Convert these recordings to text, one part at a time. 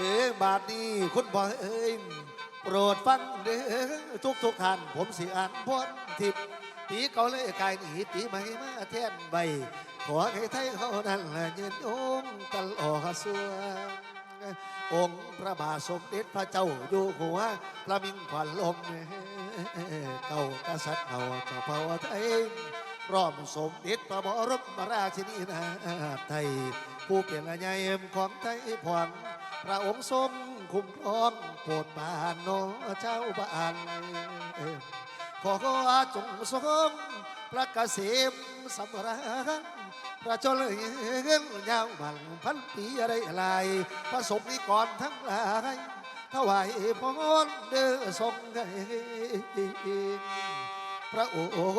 เอ๋บาทนี้คุณพ่อเอ้ยโปรดฟังเด้อทุกทุกท่าน ผมสิอ่านพ้นทิพย์ปีเก่าเลยกายหนีปีใหม่มาแทนใบ ขอให้ไทยเขานั้นละยืนยงตลอดสัวองค์พระบาทสมเด็จพระเจ้าอยู่หัวพระมิ่งขวัญลมเก่ากษัตริย์เก่าเจ้าเผ่าไทยพร้อมสมเด็จพระบรมราชินีนาถไทย ผู้เป็นอาญาเอ็มของไทยพวง พระองค์ทรงคุ้มครองโปรดปานโนเจ้าบ้านขอจงทรงพระเกษมสำราญพระเจริญยาวมันพันปีอะไรลายพระสมนิกรทั้งหลายถวายพรเด้อทรงพระอ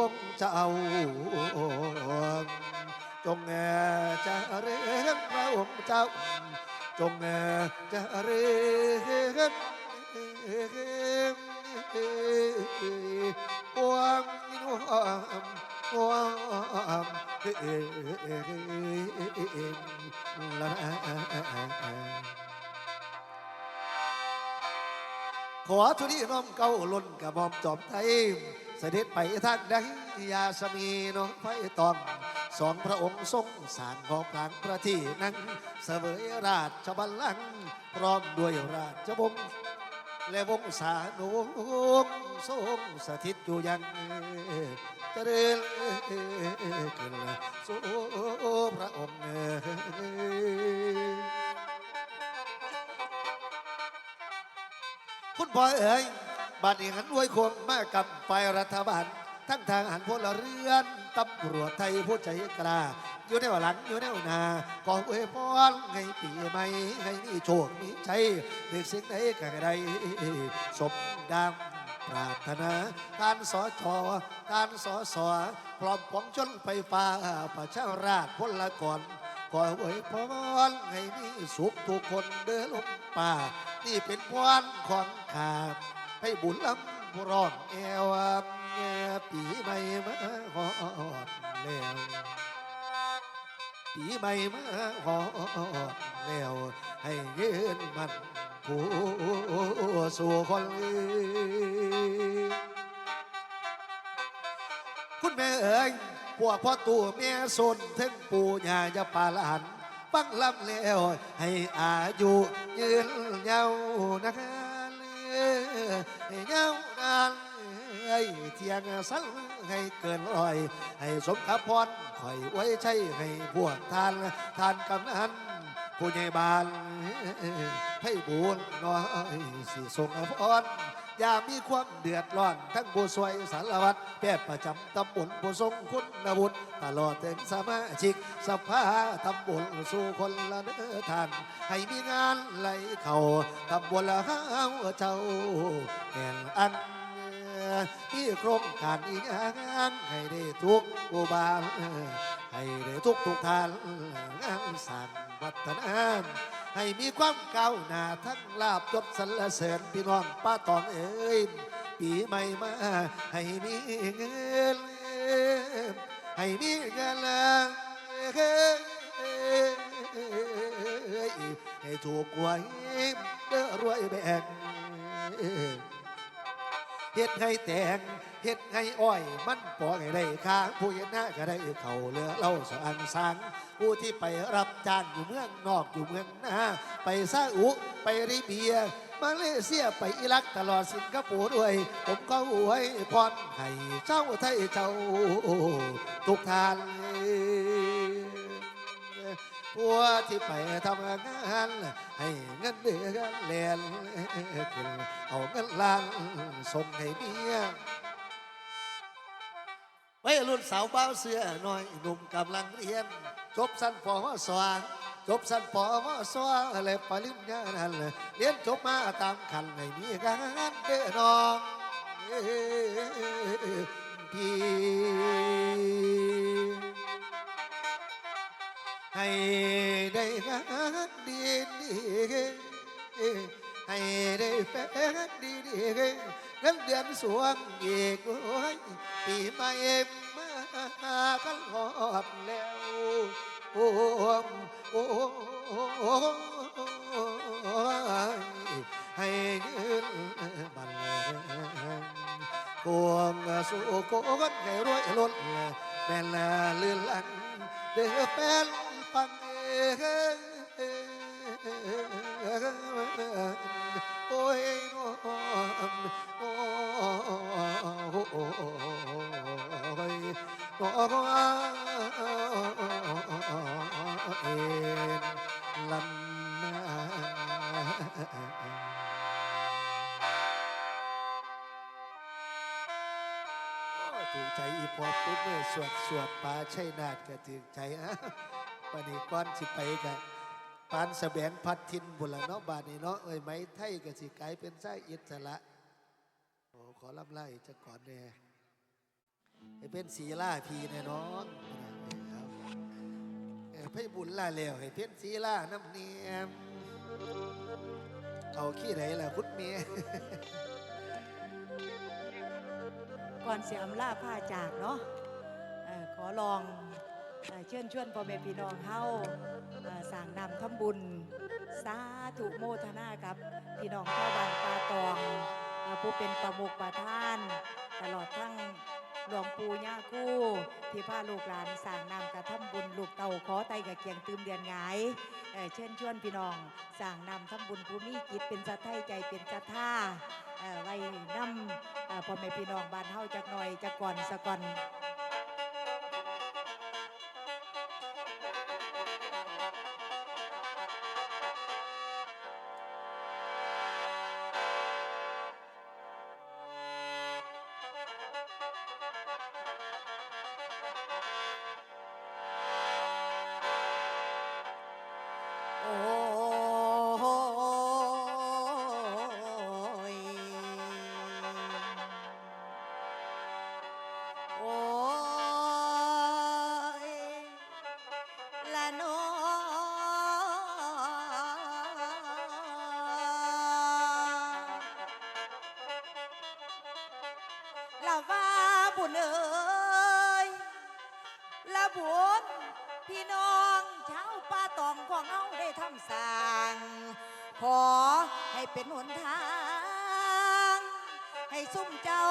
งค์เจ้าจงเจะเริญพระองค์เจ้า จงเจริญปวงนวมปวงละขอทุลีน้อมเก้าล้นกระหม่อมจอมไทยเสด็จไปทางใดยาสมีน้องไฟตอง สองพระองค์ทรงสางของกลางประที่นั้นเสวยราชบัลลังก์พร้อมด้วยราชวงศ์และวงศานุวงศ์ทรงสถิตอยู่ยังเจริญขึ้นสู่พระองค์คุณพ่อเอ๋ยบัดนี้หันวยคงมากับฝ่ายรัฐบาล ทั้งทางหันพลเรือน ตำรวจไทยผู้ใจกล้าอยู่ในหลังอยู่ในหนาขออวยพรให้ปีใหม่ให้มีโชคมีชัยเด็กสิ่งใดก็ให้ได้สมดังปรารถนาการสอชอการสอสอพร้อมปวงชนไฟฟ้าประชาราชพลกรขออวยพรให้มีสุขทุกคนเดินลงป่า นี่เป็นพรของขาดให้บุญล้ำร้องแอว แง่ปีใหม่มาหอดแล้วปีใหม่มาหอดแล้วให้ยืนมันผู้สู่คนคุณแม่เอ๋ยพวกพ่อตู่แม่สนถึงปู่ย่าจะปาหลานฟังลำแล้วให้อายุยืนยาวนะคะใทียงสันให้เกินร้อย ให้สมกับพรคอยไว้ใช้ให้พวกทานทานกำนันผู้ใหญ่บ้านให้บุญน้อยสิส่งพรอย่ามีความเดือดร้อน ทั้งผู้ช่วยสารวัตรแพทย์ประจำตำบลผู้ทรงคุณวุฒิตลอดถึงสมาชิกสภาตำบลสู่คนละเนื้อทาน ให้มีงานไหลเข้าตำบลละห้าวเจ้าแห่งอัน ที่โครงการอีกอย่างให้ได้ทุกอุบาให้ได้ทุกทุกทานงานสร้างวัฒนาให้มีความก้าวหน้าทั้งลาบยศสรรเสริญพี่น้องป้าตองเอ้ยปีใหม่มาให้มีเงินให้มีเงินลให้ถูกหวยเด้อรวยแบ่ง เฮ็ดให้แตงเฮ็ดให้อ้อย มันปอกให้ได้ค่าผู้เฮ็ดหน้าก็ได้เขาเหลือเล่าสอันสังผู้ที่ไปรับจ้างอยู่เมืองนอกอยู่เมืองหน้าไปซาอุไปริเบีย มาเลเซียไปอิรักตลอดสิงคโปร์ด้วย ผมก็อวยพรให้เจ้าไทยเจ้าทุกทาน ผัวที่ไปทำงาน ให้เงินเดือนเลียนขึ้นเอาเงินล้านส่งให้เมียไว้รุ่นสาวเบ้าเสื้อน้อยหนุ่มกำลังเรียน จบสั้นปอสวางจบสั้นปอสวางและปริญญานั่นเรียนจบมาตามคันให้มีงานเด้อน้องพี่ ให้ได้งานดีดีให้ได้แฟนดีดีเงินเดือนสวงอีกโอ้ยปีใหม่มากันหอดแล้วโอ้โอ้โอ้ยให้ยืนบันเลงกวงสู่โกนให้รวยล้นแม่นละลื่นลังเดือแฟน ฟังเองโอ้ยน้องโอ้ยน้องเอ็นลำนาถูกใจอีพอปุ๊บเมื่อสวดสวดปลาใช่นาดก็ถึงใจอะ ปานนี้ก้อนสิไปกันปานสแบงพัดทินบุนละบานนี้เนาะเอ้ยไหมไทยก็สิกลายเป็นไส้อิสระโอ้ขอลำไล่จะก่อนแน่ให้เป็นสีล่าพีแน่นอนครับเอ้ยให้บุญล่าแล้วให้เป็นสีล่าน้ำเนียมเอาขี้ไหนล่ะพุทธเมียก่อนเสียอำลาผ้าจากเนาะขอลอง เชิญชวนพ่อแม่พี่น้องเฮาสั่งนำทำบุญ สาธุโมทนากับ พี่น้องชาวบ้านปาตองผู้เป็นประมุขประธาน ตลอดทั้งหลวงปู่ย่าคู่ ที่พาลูกหลานสั่งนำกระทำบุญลูกเต่าขอไตกับเกียงตืมเดือนงายเชิญชวนพี่น้องสั่งนำทำบุญภูมิจิตเป็นสัทไทยใจเป็นสัทธาไว้นำพ่อแม่พี่น้องบ้านเฮาจักหน่อยจักก่อนสะก่อน บุญเอ้ยละบุญพี่น้องชาวป่าตองของเฮาได้ทำสร้าง ขอให้เป็นหนทาง ให้ซุ่มเจ้า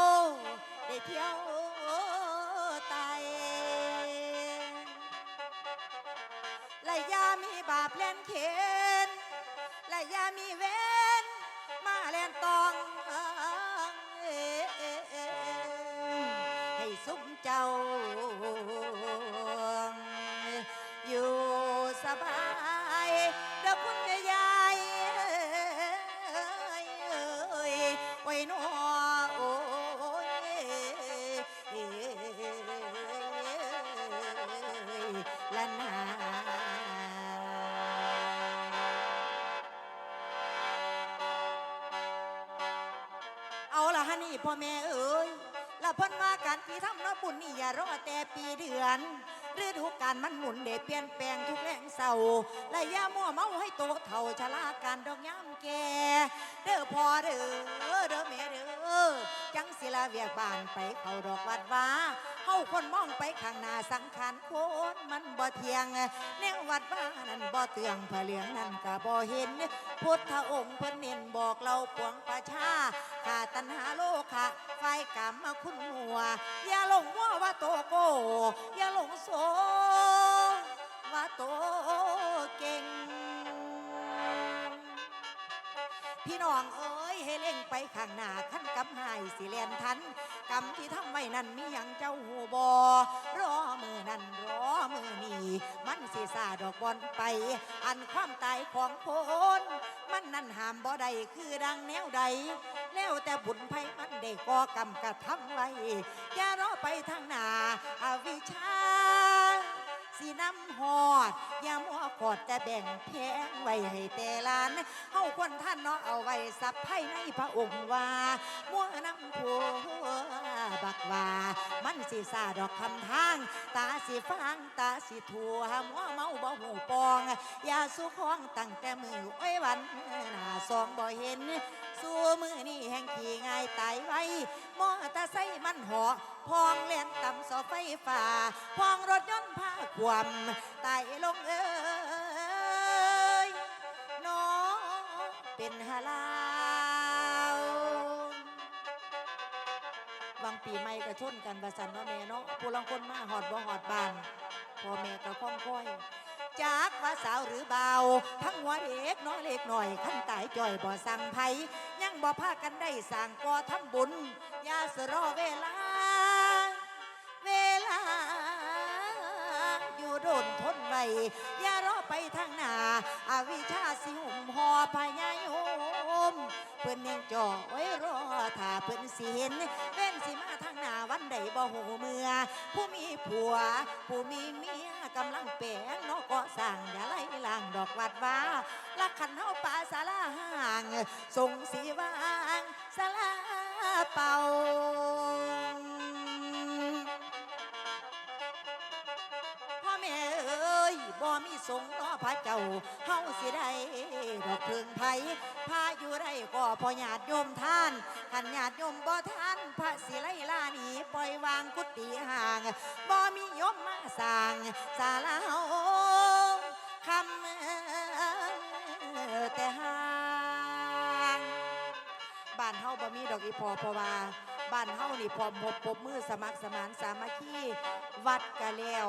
ได้เที่ยวไตและยามีบาปเล่นเข็นและยามีเว บายเด้อคุณยายเอ้ยไว้นอโอ้ยละนาเอาละฮะนี่พ่อแม่เอ้ยละเพิ่นว่าการที่ทำนาะบุญนี่อย่ารอแต่ปีเดือน ฤดูกาลมันหมุนเดเปลี่ยนแปลงทุกแรงเศร้าและย่ามัวเมาให้โตเท่าชะลาการดอกย้ำแก่เด้อพอเด้อเด้อแม่เด้อจังสิลาเวียกบ้านไปเข้าดอกวัดว่า เฮาคนมองไปข้างหน้าสังขารโคนมันบ่เที่ยงแนววัดบ้านั้นบ่เตืองผะเหลืองนั้นก็บ่เห็นพุทธองค์เพิ่นเน้นบอกเราปวงประชาขาดตัณหาโลคะไฟกรรมาคุณหัว อย่าหลงว่าว่าโตโก อย่าหลงโซว่าโต พี่น้องเอ้ยให้เล่งไปข้างหน้าขั้นกำหายสิเลียนทันกรรมที่ทำไว้นั้นมีอย่างเจ้าหูบอรอมือนั้นรอมือนี้มันสีสาดอกบอลไป อันความตายของคนมันนั่นห้ามบ่ได้คือดังแนวใด แล้วแต่บุญไพมันได้ก่อกรรมกระทำไว้อย่ารอไปทางหน้าอาวิชา สีน้ำหอดยามัวกอดแต่แบ่งแพงไว้ให้แต่ลานเฮาควรท่านเนาะเอาไว้สับไพ่ในพระองค์ว่ามัวน้ำผัวบักว่า มันสิสาดอกคำทาง ตาสิฟังตาสิทัวมัวเมาบ่หูปองอย่าสู้ของตั้งแต่มือไว้วันหน้าสองบ่เห็น สู้มือนี่แห่งขี่ง่ายตายไว้มอเตอร์ไซค์มันหอพองเลียนต่ำสอไฟฟ้าพองรถยนต์พาความตายลงเอ้ยน้องเป็นฮาลาววังปีใหม่ก็ชนกันประสันเนาะแม่เนาะผู้ลังคนมาหอดบ่หอดบานพ่อแม่ก็คล้องค่อยจากว่าสาวหรือเบา ทั้งหัวเด็กน้อยเล็กหน่อยขั้นตายจ่อยบ่สั่งไผ บ่พากันได้สั่งก่อทำบุญอย่าสรอเวลา เวลา อยู่โดนทนไว้อย่ารอไปทางหน้าอาวิชาสิหุ่มหอพญายมเพิ่นยังจ่อไว้รอถ้าเพิ่นสิเห็นเว้นสิมาทางหน้าวันใดบ่หูเมื่อ ผู้มีผัว ผู้มีเมีย กำลังแปลงเนอกก็สั่งอย่าไล่ล่างดอกวัดว่าลักขันเฮาป่าสาลาห่างส่งสีวางสาลาเป่า พ่อแม่เอ้ยบ่มีสงนาะพระเจ้าเฮาสิได้ดอกพึ่งไผพาอยู่ได้ก็พอญาติโยมท่านขันญาติโยมบ่ท่านพระสิไลลานีปล่อยวางกุฏิห่างบ่มีโยมมาสร้างศาลาเฮาคำแต่ห่างบ้านเฮาบ่มีดอกอีพอเพราะว่า บ้านเฮานี่พร้อมพบปบมือสมัครสมานสามัคคีวัดกะแล้ว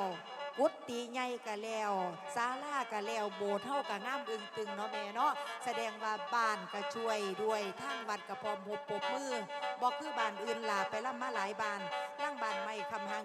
กุฏิใหญ่กะแล้วศาลากะแล้วโบสถ์เฮากะงามอึงตึงเนาะแม่เนาะแสดงว่าบ้านก็ช่วยด้วยทางวัดก็พร้อมพบปบมือบ่คือบ้านอื่นล่ะไปล่ำมาหลายบ้านล่างบ้านไม่คำหาง